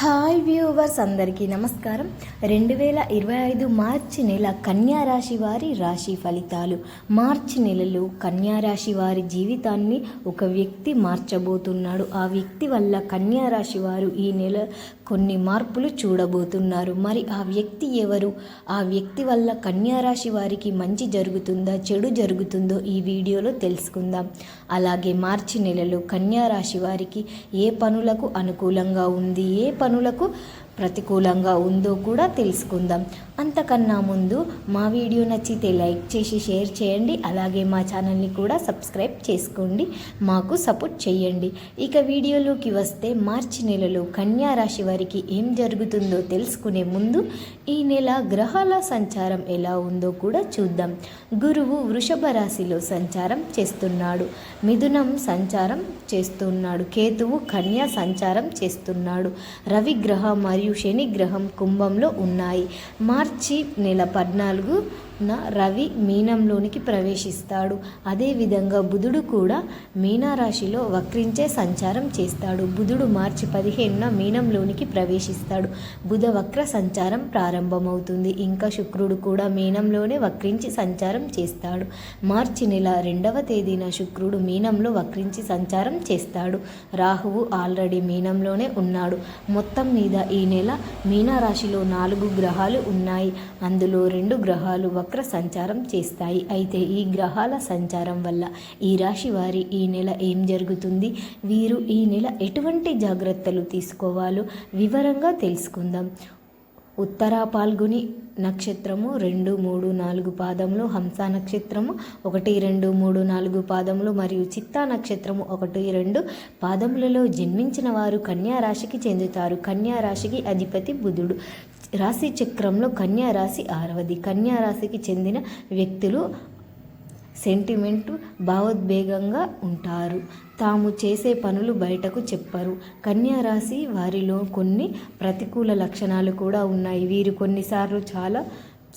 Hi viewers అందరికీ నమస్కారం. రెండు వేల ఇరవై ఐదు మార్చి నెల కన్యా రాశి వారి రాశి ఫలితాలు. మార్చి నెలలో కన్యా రాశి వారి జీవితాన్ని ఒక వ్యక్తి మార్చబోతున్నాడు. ఆ వ్యక్తి వల్ల కన్యా రాశి వారు ఈ నెల కొన్ని మార్పులు చూడబోతున్నారు. మరి ఆ వ్యక్తి ఎవరు? ఆ వ్యక్తి వల్ల కన్యా రాశి వారికి మంచి జరుగుతుందా? చెడు జరుగుతుందో ఈ వీడియోలో తెలుసుకుందాం. అలాగే మార్చి నెలలో కన్యా రాశి వారికి ఏ పనులకు అనుకూలంగా ఉంది? ఏ పనులకు ప్రతికూలంగా ఉందో కూడా తెలుసుకుందాం. అంతకన్నా ముందు మా వీడియో నచ్చితే లైక్ చేసి షేర్ చేయండి. అలాగే మా ఛానల్ని కూడా సబ్స్క్రైబ్ చేసుకోండి. మాకు సపోర్ట్ చేయండి. ఇక వీడియోలోకి వస్తే మార్చి నెలలో కన్యా రాశి వారికి ఏం జరుగుతుందో తెలుసుకునే ముందు ఈ నెల గ్రహాల సంచారం ఎలా ఉందో కూడా చూద్దాం. గురువు వృషభ రాశిలో సంచారం చేస్తున్నాడు. మిథునం సంచారం చేస్తున్నాడు. కేతువు కన్యా సంచారం చేస్తున్నాడు. రవి గ్రహం మరియు శని గ్రహం కుంభంలో ఉన్నాయి. మార్చి నెల పద్నాలుగు నా రవి మీనంలోనికి ప్రవేశిస్తాడు. అదేవిధంగా బుధుడు కూడా మీనారాశిలో వక్రించే సంచారం చేస్తాడు. బుధుడు మార్చి పదిహేనున మీనంలోనికి ప్రవేశిస్తాడు. బుధ వక్ర సంచారం ప్రారంభమవుతుంది. ఇంకా శుక్రుడు కూడా మీనంలోనే వక్రించి సంచారం చేస్తాడు. మార్చి నెల రెండవ తేదీన శుక్రుడు మీనంలో వక్రించి సంచారం చేస్తాడు. రాహువు ఆల్రెడీ మీనంలోనే ఉన్నాడు. మొత్తం మీద ఈ నెల మీనారాశిలో నాలుగు గ్రహాలు ఉన్నాయి. అందులో రెండు గ్రహాలు వక్ర సంచారం చేస్తాయి. అయితే ఈ గ్రహాల సంచారం వల్ల ఈ రాశి వారి ఈ నెల ఏం జరుగుతుంది? వీరు ఈ నెల ఎటువంటి జాగ్రత్తలు తీసుకోవాలో వివరంగా తెలుసుకుందాం. ఉత్తర పాల్గొని నక్షత్రము రెండు మూడు నాలుగు పాదములు హంస నక్షత్రము ఒకటి రెండు మూడు నాలుగు పాదములు మరియు చిత్తా నక్షత్రము ఒకటి రెండు పాదములలో జన్మించిన వారు కన్యా రాశికి చెందుతారు. కన్యా రాశికి అధిపతి బుధుడు. రాశి చక్రంలో కన్యా రాశి ఆరవది. కన్యా రాశికి చెందిన వ్యక్తులు సెంటిమెంటు భావోద్వేగంగా ఉంటారు. తాము చేసే పనులు బయటకు చెప్పరు. కన్యా రాశి వారిలో కొన్ని ప్రతికూల లక్షణాలు కూడా ఉన్నాయి. వీరు కొన్నిసార్లు చాలా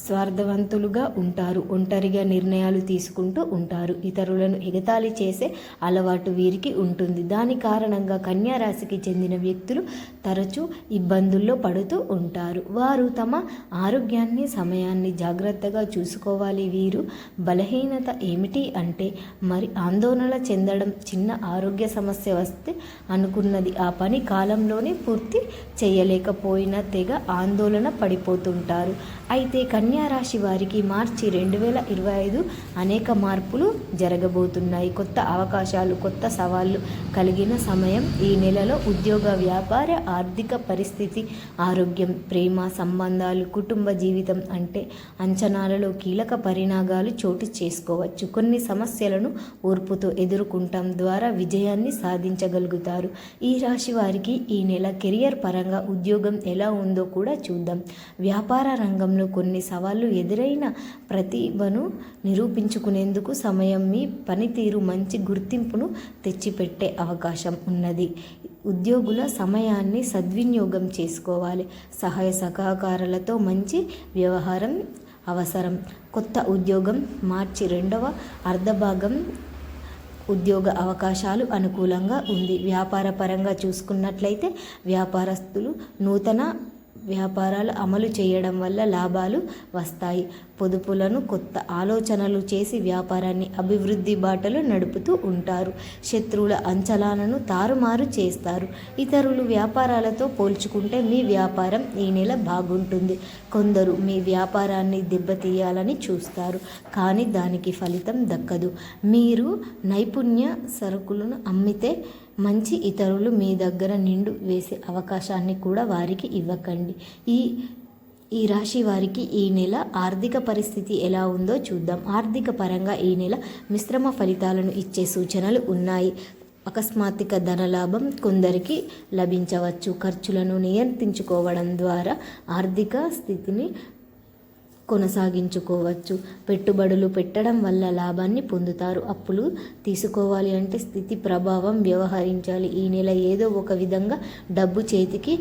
స్వార్థవంతులుగా ఉంటారు. ఒంటరిగా నిర్ణయాలు తీసుకుంటూ ఉంటారు. ఇతరులను ఎగతాళి చేసే అలవాటు వీరికి ఉంటుంది. దాని కారణంగా కన్యా రాశికి చెందిన వ్యక్తులు తరచూ ఇబ్బందుల్లో పడుతూ ఉంటారు. వారు తమ ఆరోగ్యాన్ని సమయాన్ని జాగ్రత్తగా చూసుకోవాలి. వీరు బలహీనత ఏమిటి అంటే మరి ఆందోళన చెందడం చిన్న ఆరోగ్య సమస్య వస్తే అనుకున్నది. ఆ పని కాలంలోనే పూర్తి చేయలేకపోయినా తెగ ఆందోళన పడిపోతుంటారు. అయితే కన్యా రాశి వారికి మార్చి రెండు వేల ఇరవై ఐదు అనేక మార్పులు జరగబోతున్నాయి. కొత్త అవకాశాలు కొత్త సవాళ్ళు కలిగిన సమయం ఈ నెలలో ఉద్యోగ వ్యాపార ఆర్థిక పరిస్థితి ఆరోగ్యం ప్రేమ సంబంధాలు కుటుంబ జీవితం అంటే అంచనాలలో కీలక పరిణామాలు చోటు చేసుకోవచ్చు. కొన్ని సమస్యలను ఓర్పుతో ఎదుర్కొంటాం ద్వారా విజయాన్ని సాధించగలుగుతారు. ఈ రాశి వారికి ఈ నెల కెరియర్ పరంగా ఉద్యోగం ఎలా ఉందో కూడా చూద్దాం. వ్యాపార రంగంలో కొన్ని సవాళ్ళు ఎదురైన ప్రతిభను నిరూపించుకునేందుకు సమయం మీ పనితీరు మంచి గుర్తింపును తెచ్చిపెట్టే అవకాశం ఉన్నది. ఉద్యోగుల సమయాన్ని సద్వినియోగం చేసుకోవాలి. సహాయ సహకారాలతో మంచి వ్యవహారం అవసరం. కొత్త ఉద్యోగం మార్చి రెండవ అర్ధభాగం ఉద్యోగ అవకాశాలు అనుకూలంగా ఉంది. వ్యాపార పరంగా చూసుకున్నట్లయితే వ్యాపారస్తులు నూతన వ్యాపారాలు అమలు చేయడం వల్ల లాభాలు వస్తాయి. పొదుపులను కొత్త ఆలోచనలు చేసి వ్యాపారాన్ని అభివృద్ధి బాటలు నడుపుతూ ఉంటారు. శత్రువుల అంచనాలను తారుమారు చేస్తారు. ఇతరులు వ్యాపారాలతో పోల్చుకుంటే మీ వ్యాపారం ఈ నెల బాగుంటుంది. కొందరు మీ వ్యాపారాన్ని దెబ్బతీయాలని చూస్తారు. కానీ దానికి ఫలితం దక్కదు. మీరు నైపుణ్య సరుకులను అమ్మితే మంచి ఇతరులు మీ దగ్గర నిండు వేసే అవకాశాన్ని కూడా వారికి ఇవ్వకండి. ఈ ఈ రాశి వారికి ఈ నెల ఆర్థిక పరిస్థితి ఎలా ఉందో చూద్దాం. ఆర్థిక పరంగా ఈ నెల మిశ్రమ ఫలితాలను ఇచ్చే సూచనలు ఉన్నాయి. అకస్మాత్తిక ధనలాభం కొందరికి లభించవచ్చు. ఖర్చులను నియంత్రించుకోవడం ద్వారా ఆర్థిక స్థితిని కొనసాగించుకోవచ్చు. పెట్టుబడులు పెట్టడం వల్ల లాభాన్ని పొందుతారు. అప్పులు తీసుకోవాలి అంటే స్థితి ప్రభావం వ్యవహరించాలి. ఈ నెల ఏదో ఒక విధంగా డబ్బు చేతికి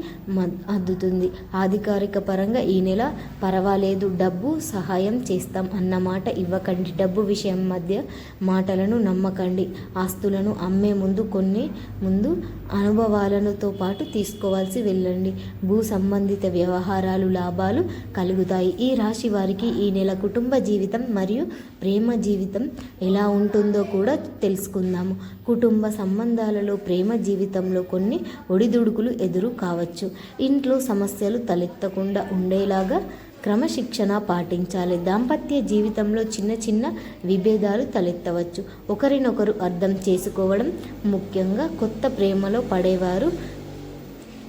అద్దుతుంది. ఆధికారిక పరంగా ఈ నెల పర్వాలేదు. డబ్బు సహాయం చేస్తాం అన్న మాట ఇవ్వకండి. డబ్బు విషయం మధ్య మాటలను నమ్మకండి. ఆస్తులను అమ్మే ముందు కొన్ని ముందు అనుభవాలనుతో పాటు తీసుకోవాల్సి వెళ్ళండి. భూ సంబంధిత వ్యవహారాలు లాభాలు కలుగుతాయి. ఈ రాశి వారికి ఈ నెల కుటుంబ జీవితం మరియు ప్రేమ జీవితం ఎలా ఉంటుందో కూడా తెలుసుకుందాము. కుటుంబ సంబంధాలలో ప్రేమ జీవితంలో కొన్ని ఒడిదుడుకులు ఎదురు కావచ్చు. ఇంట్లో సమస్యలు తలెత్తకుండా ఉండేలాగా క్రమశిక్షణ పాటించాలి. దాంపత్య జీవితంలో చిన్న చిన్న విభేదాలు తలెత్తవచ్చు. ఒకరినొకరు అర్థం చేసుకోవడం ముఖ్యంగా కొత్త ప్రేమలో పడేవారు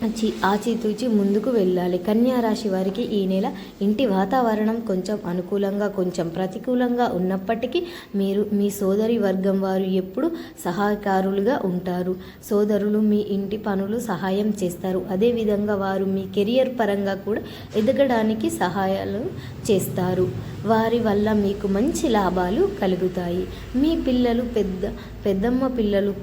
చి ఆచితూచి ముందుకు వెళ్ళాలి. కన్యా రాశి వారికి ఈ నెల ఇంటి వాతావరణం కొంచెం అనుకూలంగా కొంచెం ప్రతికూలంగా ఉన్నప్పటికీ మీరు మీ సోదరి వర్గం వారు ఎప్పుడు సహాయకారులుగా ఉంటారు. సోదరులు మీ ఇంటి పనులు సహాయం చేస్తారు. అదేవిధంగా వారు మీ కెరియర్ పరంగా కూడా ఎదగడానికి సహాయాలు చేస్తారు. వారి వల్ల మీకు మంచి లాభాలు కలుగుతాయి. మీ పిల్లలు పెద్ద పెద్దమ్మ పిల్లలు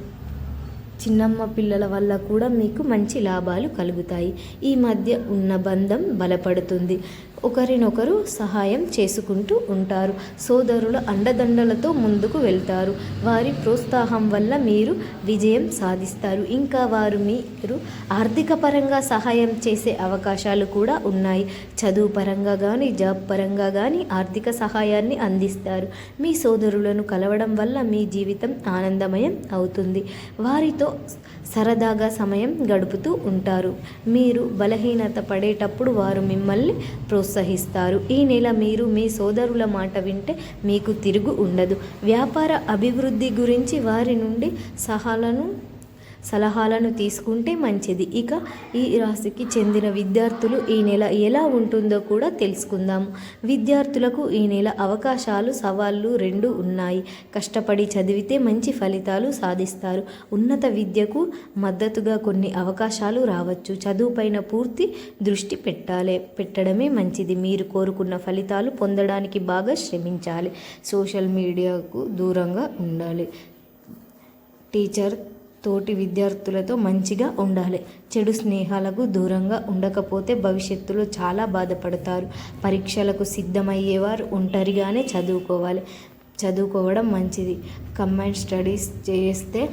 చిన్నమ్మ పిల్లల వల్ల కూడా మీకు మంచి లాభాలు కలుగుతాయి. ఈ మధ్య ఉన్న బంధం బలపడుతుంది. ఒకరినొకరు సహాయం చేసుకుంటూ ఉంటారు. సోదరుల అండదండలతో ముందుకు వెళ్తారు. వారి ప్రోత్సాహం వల్ల మీరు విజయం సాధిస్తారు. ఇంకా వారు మీరు ఆర్థిక పరంగా సహాయం చేసే అవకాశాలు కూడా ఉన్నాయి. చదువు పరంగా కానీ జాబ్ పరంగా కానీ ఆర్థిక సహాయాన్ని అందిస్తారు. మీ సోదరులను కలవడం వల్ల మీ జీవితం ఆనందమయం అవుతుంది. వారితో సరదాగా సమయం గడుపుతూ ఉంటారు. మీరు బలహీనత పడేటప్పుడు వారు మిమ్మల్ని ప్రోత్సహిస్తారు. ఈ నెల మీరు మీ సోదరుల మాట వింటే మీకు తిరుగు ఉండదు. వ్యాపార అభివృద్ధి గురించి వారి నుండి సహాలను సలహాలను తీసుకుంటే మంచిది. ఇక ఈ రాశికి చెందిన విద్యార్థులు ఈ నెల ఎలా ఉంటుందో కూడా తెలుసుకుందాం. విద్యార్థులకు ఈ నెల అవకాశాలు సవాళ్ళు రెండు ఉన్నాయి. కష్టపడి చదివితే మంచి ఫలితాలు సాధిస్తారు. ఉన్నత విద్యకు మద్దతుగా కొన్ని అవకాశాలు రావచ్చు. చదువుపైన పూర్తి దృష్టి పెట్టాలి పెట్టడమే మంచిది. మీరు కోరుకున్న ఫలితాలు పొందడానికి బాగా శ్రమించాలి. సోషల్ మీడియాకు దూరంగా ఉండాలి. టీచర్ తోటి విద్యార్థులతో మంచిగా ఉండాలి. చెడు స్నేహాలకు దూరంగా ఉండకపోతే భవిష్యత్తులో చాలా బాధపడతారు. పరీక్షలకు సిద్ధమయ్యేవారు ఒంటరిగానే చదువుకోవాలి. చదువుకోవడం మంచిది. కంబైన్ స్టడీస్ చేస్తే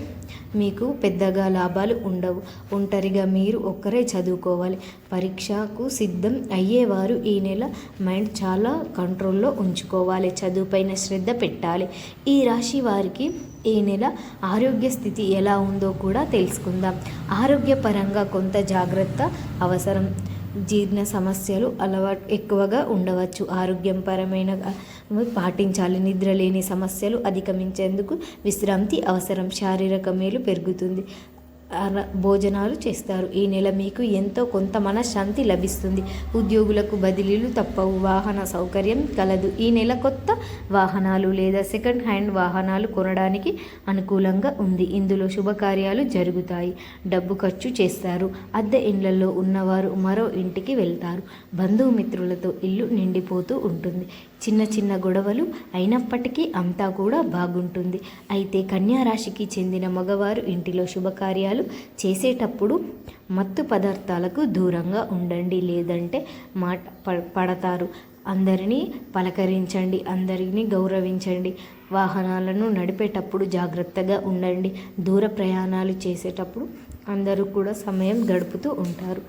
మీకు పెద్దగా లాభాలు ఉండవు. ఒంటరిగా మీరు ఒక్కరే చదువుకోవాలి. పరీక్షకు సిద్ధం అయ్యేవారు ఈ నెల మైండ్ చాలా కంట్రోల్లో ఉంచుకోవాలి. చదువుపైన శ్రద్ధ పెట్టాలి. ఈ రాశి వారికి ఈ నెల ఆరోగ్య స్థితి ఎలా ఉందో కూడా తెలుసుకుందాం. ఆరోగ్యపరంగా కొంత జాగ్రత్త అవసరం. జీర్ణ సమస్యలు అలవాటు ఎక్కువగా ఉండవచ్చు. ఆరోగ్యం పరమైన పాటించాలి. నిద్ర లేని సమస్యలు అధిగమించేందుకు విశ్రాంతి అవసరం. శారీరక మేలు పెరుగుతుంది. భోజనాలు చేస్తారు. ఈ నెల మీకు ఎంతో కొంత మనశ్శాంతి లభిస్తుంది. ఉద్యోగులకు బదిలీలు తప్పవు. వాహన సౌకర్యం కలదు. ఈ నెల కొత్త వాహనాలు లేదా సెకండ్ హ్యాండ్ వాహనాలు కొనడానికి అనుకూలంగా ఉంది. ఇందులో శుభకార్యాలు జరుగుతాయి. డబ్బు ఖర్చు చేస్తారు. అద్దె ఇండ్లలో ఉన్నవారు మరో ఇంటికి వెళ్తారు. బంధుమిత్రులతో ఇల్లు నిండిపోతూ ఉంటుంది. చిన్న చిన్న గొడవలు అయినప్పటికీ అంతా కూడా బాగుంటుంది. అయితే కన్యా రాశికి చెందిన మగవారు ఇంటిలో శుభకార్యాలు చేసేటప్పుడు మత్తు పదార్థాలకు దూరంగా ఉండండి. లేదంటే మాట ప- పడతారు. అందరినీ పలకరించండి. అందరినీ గౌరవించండి. వాహనాలను నడిపేటప్పుడు జాగ్రత్తగా ఉండండి. దూర ప్రయాణాలు చేసేటప్పుడు అందరూ కూడా సమయం గడుపుతూ ఉంటారు.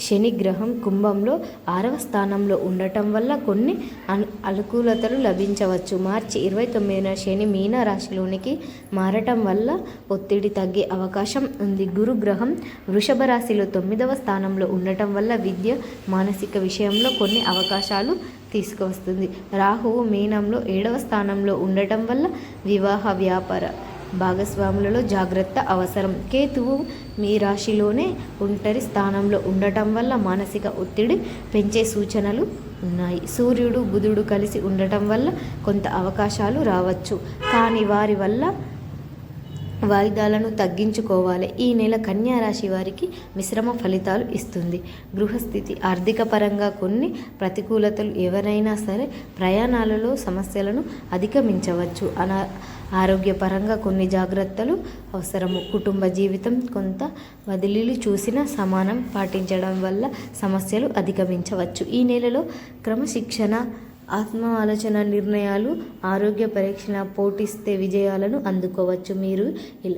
శని గ్రహం కుంభంలో ఆరవ స్థానంలో ఉండటం వల్ల కొన్ని అను అనుకూలతలు లభించవచ్చు. మార్చి ఇరవై తొమ్మిదిన శని మీన రాశిలోనికి మారటం వల్ల ఒత్తిడి తగ్గే అవకాశం ఉంది. గురు గ్రహం వృషభ రాశిలో తొమ్మిదవ స్థానంలో ఉండటం వల్ల విద్య మానసిక విషయంలో కొన్ని అవకాశాలు తీసుకువస్తుంది. రాహువు మీనంలో ఏడవ స్థానంలో ఉండటం వల్ల వివాహ వ్యాపార భాగస్వాములలో జాగ్రత్త అవసరం. కేతువు మీ రాశిలోనే ఒంటరి స్థానంలో ఉండటం వల్ల మానసిక ఒత్తిడి పెంచే సూచనలు ఉన్నాయి. సూర్యుడు బుధుడు కలిసి ఉండటం వల్ల కొంత అవకాశాలు రావచ్చు. కానీ వారి వల్ల వాయిదాలను తగ్గించుకోవాలి. ఈ నెల కన్యా రాశి వారికి మిశ్రమ ఫలితాలు ఇస్తుంది. గృహస్థితి ఆర్థిక పరంగా కొన్ని ప్రతికూలతలు ఎవరైనా సరే ప్రయాణాలలో సమస్యలను అధిగమించవచ్చు. అనా ఆరోగ్యపరంగా కొన్ని జాగ్రత్తలు అవసరము. కుటుంబ జీవితం కొంత వదిలీలు చూసిన సమానం పాటించడం వల్ల సమస్యలు అధిగమించవచ్చు. ఈ నెలలో క్రమశిక్షణ ఆత్మ ఆలోచన నిర్ణయాలు ఆరోగ్య పరీక్షణ పోటిస్తే విజయాలను అందుకోవచ్చు మీరు.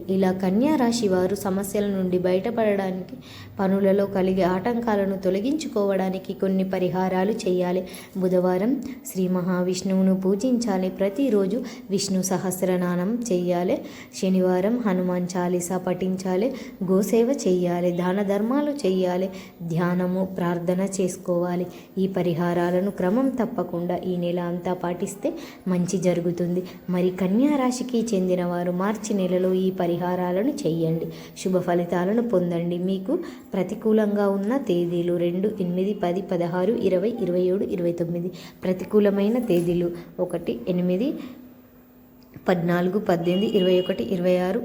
ఇలా కన్యా రాశి వారు సమస్యల నుండి బయటపడడానికి పనులలో కలిగే ఆటంకాలను తొలగించుకోవడానికి కొన్ని పరిహారాలు చేయాలి. బుధవారం శ్రీ మహావిష్ణువును పూజించాలి. ప్రతిరోజు విష్ణు సహస్రనామం చేయాలి. శనివారం హనుమాన్ చాలీసా పఠించాలి. గోసేవ చేయాలి. దాన ధర్మాలు చేయాలి. ధ్యానము ప్రార్థన చేసుకోవాలి. ఈ పరిహారాలను క్రమం తప్పకుండా ఈ నెల అంతా పాటిస్తే మంచి జరుగుతుంది. మరి కన్యా రాశికి చెందిన వారు మార్చి నెలలో ఈ పరిహారాలను చేయండి శుభ ఫలితాలను పొందండి. మీకు ప్రతికూలంగా ఉన్న తేదీలు రెండు ఎనిమిది పది పదహారు ఇరవై ఇరవై ఏడు ఇరవై తొమ్మిది. ప్రతికూలమైన తేదీలు ఒకటి ఎనిమిది పద్నాలుగు పద్దెనిమిది ఇరవై ఒకటి ఇరవై ఆరు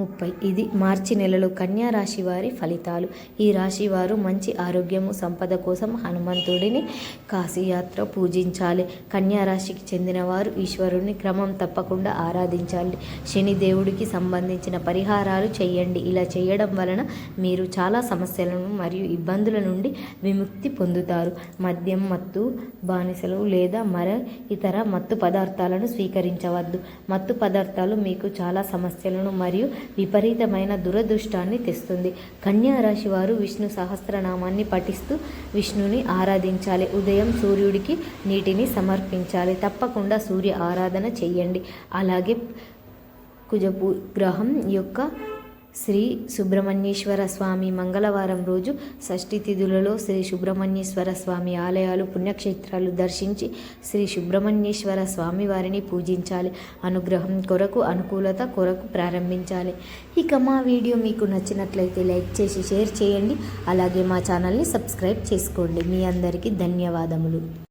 ముప్పై. ఇది మార్చి నెలలో కన్యా రాశి వారి ఫలితాలు. ఈ రాశి వారు మంచి ఆరోగ్యము సంపద కోసం హనుమంతుడిని కాశీయాత్ర పూజించాలి. కన్యా రాశికి చెందిన వారు ఈశ్వరుని క్రమం తప్పకుండా ఆరాధించాలి. శని దేవుడికి సంబంధించిన పరిహారాలు చేయండి. ఇలా చేయడం వలన మీరు చాలా సమస్యలను మరియు ఇబ్బందుల నుండి విముక్తి పొందుతారు. మద్యం మత్తు బానిసలు లేదా మర ఇతర మత్తు పదార్థాలను స్వీకరించవద్దు. మత్తు పదార్థాలు మీకు చాలా సమస్యలను మరియు విపరీతమైన దురదృష్టాన్ని తెస్తుంది. కన్యా రాశి వారు విష్ణు సహస్రనామాన్ని పఠిస్తూ విష్ణుని ఆరాధించాలి. ఉదయం సూర్యుడికి నీటిని సమర్పించాలి. తప్పకుండా సూర్య ఆరాధన చేయండి. అలాగే కుజపు గ్రహం యొక్క శ్రీ సుబ్రహ్మణ్యేశ్వర స్వామి మంగళవారం రోజు షష్ఠి తిథులలో శ్రీ సుబ్రహ్మణ్యేశ్వర స్వామి ఆలయాలు పుణ్యక్షేత్రాలు దర్శించి శ్రీ సుబ్రహ్మణ్యేశ్వర స్వామి వారిని పూజించాలి. అనుగ్రహం కొరకు అనుకూలత కొరకు ప్రారంభించాలి. ఇక మా వీడియో మీకు నచ్చినట్లయితే లైక్ చేసి షేర్ చేయండి. అలాగే మా ఛానల్ని సబ్స్క్రైబ్ చేసుకోండి. మీ అందరికీ ధన్యవాదములు.